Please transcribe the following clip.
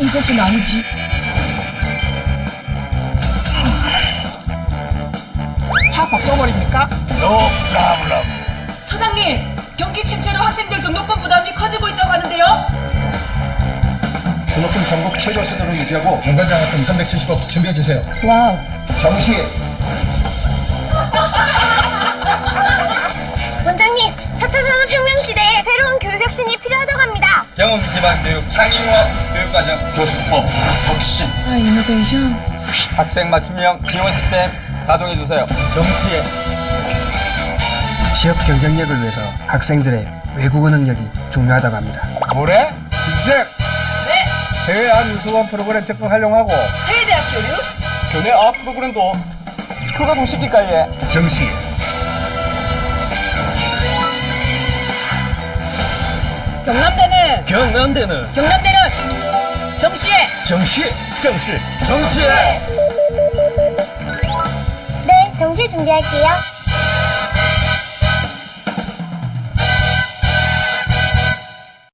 이것은 아니지. 팍팍 떠버립니까? 노 프라블럼. 처장님, 경기 침체로 학생들 등록금 부담이 커지고 있다고 하는데요. 등록금 전국 최저 수준으로 유지하고 연간장학금 370억 준비해 주세요. 와우. 정시 경험 기반 교육 창의화 교육과정 교수법 혁신. 아, 이노베이션. 학생 맞춤형 지원 시스템 가동해 주세요. 정시에 취업 경쟁력을 위해서 학생들의 외국어 능력이 중요하다고 합니다. 뭐래? 김쌤. 네. 해외 안 우수원 프로그램 적극 활용하고 해외대학 교류? 교내 어학 프로그램도 그거 시킬까 예. 정시 경남대는? 경남대는 경남대는 정시에 정시 정시 정시에 네, 정시 준비할게요.